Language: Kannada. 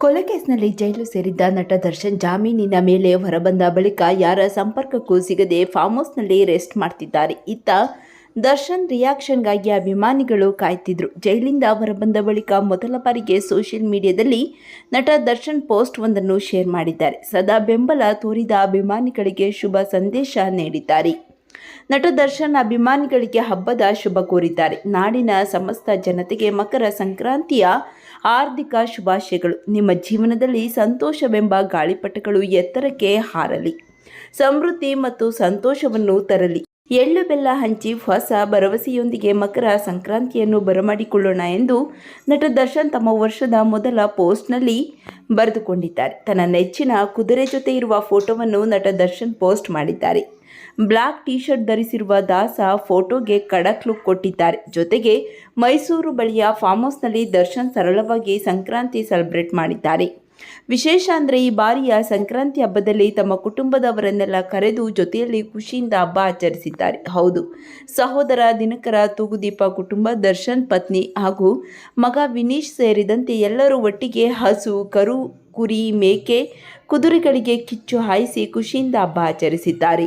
ಕೊಲೆ ಕೇಸ್ನಲ್ಲಿ ಜೈಲು ಸೇರಿದ್ದ ನಟ ದರ್ಶನ್ ಜಾಮೀನಿನ ಮೇಲೆ ಹೊರಬಂದ ಬಳಿಕ ಯಾರ ಸಂಪರ್ಕಕ್ಕೂ ಸಿಗದೆ ಫಾರ್ಮ್ ಹೌಸ್ನಲ್ಲಿ ರೆಸ್ಟ್ ಮಾಡ್ತಿದ್ದಾರೆ. ಇತ್ತ ದರ್ಶನ್ ರಿಯಾಕ್ಷನ್ಗಾಗಿ ಅಭಿಮಾನಿಗಳು ಕಾಯ್ತಿದ್ರು. ಜೈಲಿಂದ ಹೊರಬಂದ ಬಳಿಕ ಮೊದಲ ಬಾರಿಗೆ ಸೋಷಿಯಲ್ ಮೀಡಿಯಾದಲ್ಲಿ ನಟ ದರ್ಶನ್ ಪೋಸ್ಟ್ ಒಂದನ್ನು ಶೇರ್ ಮಾಡಿದ್ದಾರೆ. ಸದಾ ಬೆಂಬಲ ತೋರಿದ ಅಭಿಮಾನಿಗಳಿಗೆ ಶುಭ ಸಂದೇಶ ನೀಡಿದ್ದಾರೆ. ನಟ ದರ್ಶನ್ ಅಭಿಮಾನಿಗಳಿಗೆ ಹಬ್ಬದ ಶುಭ ಕೋರಿದ್ದಾರೆ. ನಾಡಿನ ಸಮಸ್ತ ಜನತೆಗೆ ಮಕರ ಸಂಕ್ರಾಂತಿಯ ಹಾರ್ದಿಕ ಶುಭಾಶಯಗಳು. ನಿಮ್ಮ ಜೀವನದಲ್ಲಿ ಸಂತೋಷವೆಂಬ ಗಾಳಿಪಟಗಳು ಎತ್ತರಕ್ಕೆ ಹಾರಲಿ. ಸಮೃದ್ಧಿ ಮತ್ತು ಸಂತೋಷವನ್ನು ತರಲಿ. ಎಳ್ಳು ಬೆಲ್ಲ ಹಂಚಿ ಹೊಸ ಭರವಸೆಯೊಂದಿಗೆ ಮಕರ ಸಂಕ್ರಾಂತಿಯನ್ನು ಬರಮಾಡಿಕೊಳ್ಳೋಣ ಎಂದು ನಟ ದರ್ಶನ್ ತಮ್ಮ ವರ್ಷದ ಮೊದಲ ಪೋಸ್ಟ್ನಲ್ಲಿ ಬರೆದುಕೊಂಡಿದ್ದಾರೆ. ತನ್ನ ನೆಚ್ಚಿನ ಕುದುರೆ ಜೊತೆ ಇರುವ ಫೋಟೋವನ್ನು ನಟ ದರ್ಶನ್ ಪೋಸ್ಟ್ ಮಾಡಿದ್ದಾರೆ. ಬ್ಲಾಕ್ ಟೀ ಶರ್ಟ್ ಧರಿಸಿರುವ ದಾಸ ಫೋಟೋಗೆ ಖಡಕ್ ಲುಕ್ ಕೊಟ್ಟಿದ್ದಾರೆ. ಜೊತೆಗೆ ಮೈಸೂರು ಬಳಿಯ ಫಾರ್ಮ್ ಹೌಸ್ನಲ್ಲಿ ದರ್ಶನ್ ಸರಳವಾಗಿ ಸಂಕ್ರಾಂತಿ ಸೆಲೆಬ್ರೇಟ್ ಮಾಡಿದ್ದಾರೆ. ವಿಶೇಷ ಅಂದರೆ ಈ ಬಾರಿಯ ಸಂಕ್ರಾಂತಿ ಹಬ್ಬದಲ್ಲಿ ತಮ್ಮ ಕುಟುಂಬದವರನ್ನೆಲ್ಲ ಕರೆದು ಜೊತೆಯಲ್ಲಿ ಖುಷಿಯಿಂದ ಹಬ್ಬ ಆಚರಿಸಿದ್ದಾರೆ. ಹೌದು, ಸಹೋದರ ದಿನಕರ ತೂಗುದೀಪ ಕುಟುಂಬ, ದರ್ಶನ್ ಪತ್ನಿ ಹಾಗೂ ಮಗ ವಿನೀಶ್ ಸೇರಿದಂತೆ ಎಲ್ಲರೂ ಒಟ್ಟಿಗೆ ಹಸು, ಕರು, ಕುರಿ, ಮೇಕೆ, ಕುದುರೆಗಳಿಗೆ ಕಿಚ್ಚು ಹಾಯಿಸಿ ಖುಷಿಯಿಂದ ಹಬ್ಬ ಆಚರಿಸಿದ್ದಾರೆ.